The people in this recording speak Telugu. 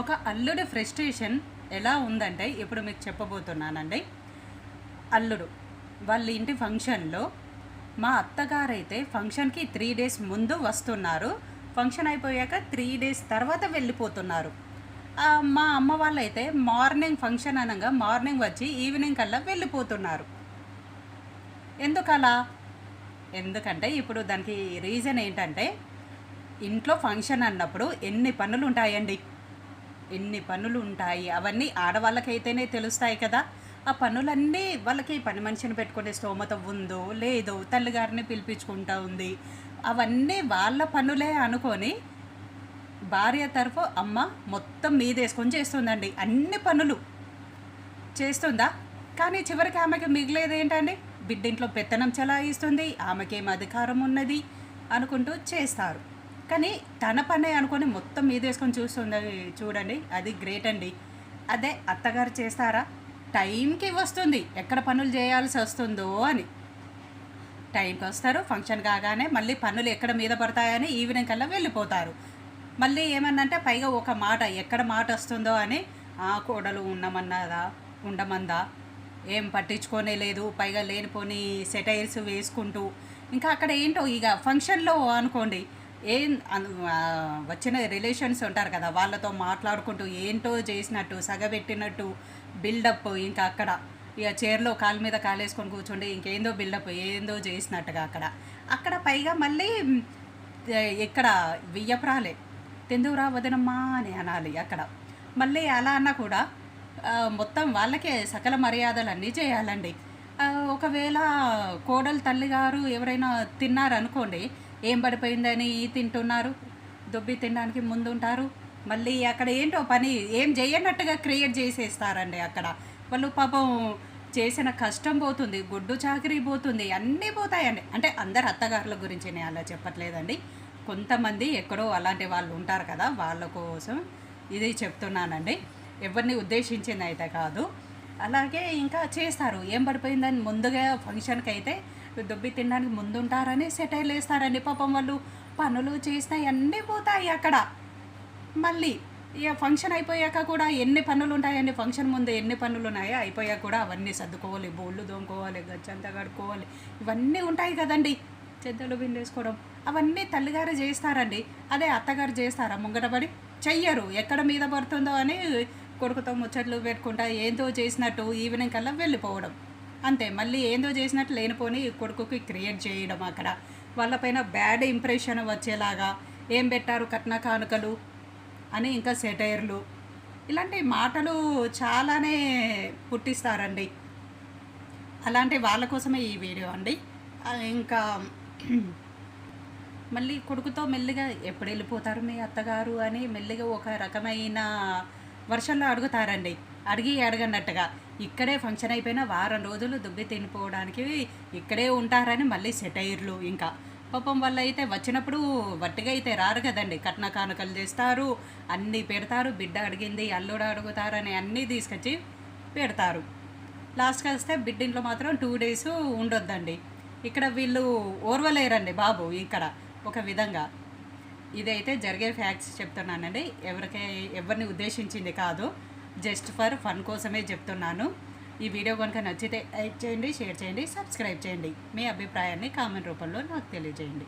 ఒక అల్లుడి ఫ్రస్ట్రేషన్ ఎలా ఉందంటే ఇప్పుడు మీకు చెప్పబోతున్నానండి. అల్లుడు వాళ్ళ ఇంటి ఫంక్షన్లో మా అత్తగారైతే ఫంక్షన్కి త్రీ డేస్ ముందు వస్తున్నారు. ఫంక్షన్ అయిపోయాక త్రీ డేస్ తర్వాత వెళ్ళిపోతున్నారు. మా అమ్మ వాళ్ళైతే మార్నింగ్ ఫంక్షన్ అనగా మార్నింగ్ వచ్చి ఈవినింగ్ కల్లా వెళ్ళిపోతున్నారు. ఎందుకలా? ఎందుకంటే ఇప్పుడు దానికి రీజన్ ఏంటంటే ఇంట్లో ఫంక్షన్ అన్నప్పుడు ఎన్ని పనులు ఉంటాయండి ఎన్ని పనులు ఉంటాయి అవన్నీ ఆడవాళ్ళకైతేనే తెలుస్తాయి కదా. ఆ పనులన్నీ వాళ్ళకి పని మనిషిని పెట్టుకునే స్తోమత ఉందో లేదో తల్లిగారిని పిలిపించుకుంటా ఉంది. అవన్నీ వాళ్ళ పనులే అనుకొని భార్య తరఫు అమ్మ మొత్తం మీదేసుకొని చేస్తుందండి. అన్ని పనులు చేస్తుందా? కానీ చివరికి ఆమెకి మిగిలేదు ఏంటండి బిడ్డింట్లో పెత్తనం చెలాయిస్తుంది ఆమెకేం అధికారం ఉన్నది అనుకుంటూ చేస్తారు. కానీ తన పనే అనుకొని మొత్తం మీదేసుకొని చూస్తుంది చూడండి అది గ్రేట్ అండి. అదే అత్తగారు చేస్తారా? టైంకి వస్తుంది. ఎక్కడ పనులు చేయాల్సి వస్తుందో అని. టైంకి వస్తారు ఫంక్షన్ కాగానే మళ్ళీ పనులు ఎక్కడ మీద పడతాయని ఈవినింగ్ కల్లా వెళ్ళిపోతారు. మళ్ళీ ఏమన్నంటే పైగా ఒక మాట ఎక్కడ మాట వస్తుందో అని ఆ కోడలు ఉండమన్నదా? ఉండమందా? ఏం పట్టించుకోనే లేదు. పైగా లేనిపోని సెటైర్స్ వేసుకుంటూ. ఇంకా అక్కడ ఏంటో ఇక ఫంక్షన్లో అనుకోండి ఏం వచ్చిన రిలేషన్స్ ఉంటారు కదా వాళ్ళతో మాట్లాడుకుంటూ ఏంటో చేసినట్టు సగబెట్టినట్టు బిల్డప్ ఇంకా అక్కడ. ఇక చైర్లో కాలు మీద కాలేసుకొని కూర్చుండి ఇంకేందో బిల్డప్ ఏందో చేసినట్టుగా అక్కడ. అక్కడ పైగా మళ్ళీ ఇక్కడ వియ్యప్రాలే. తెందువురా వదనమ్మా అని అనాలి అక్కడ. మళ్ళీ అలా అన్నా కూడా మొత్తం వాళ్ళకే సకల మర్యాదలన్నీ చేయాలండి. ఒకవేళ కోడలు తల్లిగారు ఎవరైనా తిన్నారనుకోండి ఏం పడిపోయిందని ఈ తింటున్నారు. దొబ్బి తినడానికి ముందు ఉంటారు మళ్ళీ అక్కడ ఏంటో పని ఏం చేయనట్టుగా క్రియేట్ చేసేస్తారండి అక్కడ. వాళ్ళు పాపం చేసిన కష్టం పోతుంది గుడ్డు చాకరీ పోతుంది అన్నీ పోతాయండి. అంటే అందరు అత్తగారుల గురించి నేను అలా చెప్పట్లేదండి. కొంతమంది ఎక్కడో అలాంటి వాళ్ళు ఉంటారు కదా వాళ్ళ కోసం ఇది చెప్తున్నానండి. ఎవరిని ఉద్దేశించింది అయితే కాదు. అలాగే ఇంకా చేస్తారు. ఏం పడిపోయిందని ముందుగా ఫంక్షన్కి అయితే దుబ్బి తినడానికి ముందుంటారని సెటైల్ వేస్తారండి. పాపం వాళ్ళు పనులు చేసినాయి అన్నీ పోతాయి అక్కడ. మళ్ళీ ఇక ఫంక్షన్ అయిపోయాక కూడా ఎన్ని పనులు ఉంటాయండి? ఫంక్షన్ ముందు ఎన్ని పనులు ఉన్నాయో అయిపోయాక కూడా అవన్నీ సర్దుకోవాలి. బోళ్ళు దోముకోవాలి గచ్చంతా కడుక్కోవాలి. ఇవన్నీ ఉంటాయి కదండి. చెద్దలు బిండేసుకోవడం అవన్నీ తల్లిగారు చేస్తారండి. అదే అత్తగారు చేస్తారా? ముంగటపడి చెయ్యరు. ఎక్కడ మీద పడుతుందో అని కొడుకుతో ముచ్చట్లు పెట్టుకుంటా ఏందో చేసినట్టు ఈవినింగ్ కల్లా వెళ్ళిపోవడం. అంతే మళ్ళీ ఏందో చేసినట్టు లేనిపోని కొడుకుకి క్రియేట్ చేయడం అక్కడ. వాళ్ళపైన బ్యాడ్ ఇంప్రెషన్ వచ్చేలాగా ఏం పెట్టారు కట్న కానుకలు? అని ఇంకా సెటైర్లు. ఇలాంటి మాటలు చాలానే పుట్టిస్తారండి. అలాంటి వాళ్ళ కోసమే ఈ వీడియో అండి. ఇంకా మళ్ళీ కొడుకుతో మెల్లిగా ఎప్పుడు వెళ్ళిపోతారు మీ అత్తగారు? అని మెల్లిగా ఒక రకమైన వర్షంలో అడుగుతారండి. అడిగి అడగనట్టుగా. ఇక్కడే ఫంక్షన్ అయిపోయిన వారం రోజులు దుబ్బి తినిపోవడానికి ఇక్కడే ఉంటారని మళ్ళీ సెటైర్లు ఇంకా. పాపం వల్ల అయితే వచ్చినప్పుడు వట్టిగా అయితే రారు కదండి. కట్న కానుకలు చేస్తారు అన్నీ పెడతారు. బిడ్డ అడిగింది అల్లుడు అడుగుతారని అన్నీ తీసుకొచ్చి పెడతారు. లాస్ట్కి వస్తే బిడ్డింట్లో మాత్రం టూ డేస్ ఉండొద్దండి. ఇక్కడ వీళ్ళు ఓర్వలేరండి బాబు ఇక్కడ ఒక విధంగా. ఇదైతే జరిగే ఫ్యాక్ట్స్ చెప్తున్నానండి. ఎవరికి ఎవరిని ఉద్దేశించింది కాదు. జస్ట్ ఫర్ ఫన్ కోసమే చెప్తున్నాను. ఈ వీడియో కనుక నచ్చితే లైక్ చేయండి షేర్ చేయండి సబ్స్క్రైబ్ చేయండి. మీ అభిప్రాయాన్ని కామెంట్ రూపంలో నాకు తెలియజేయండి.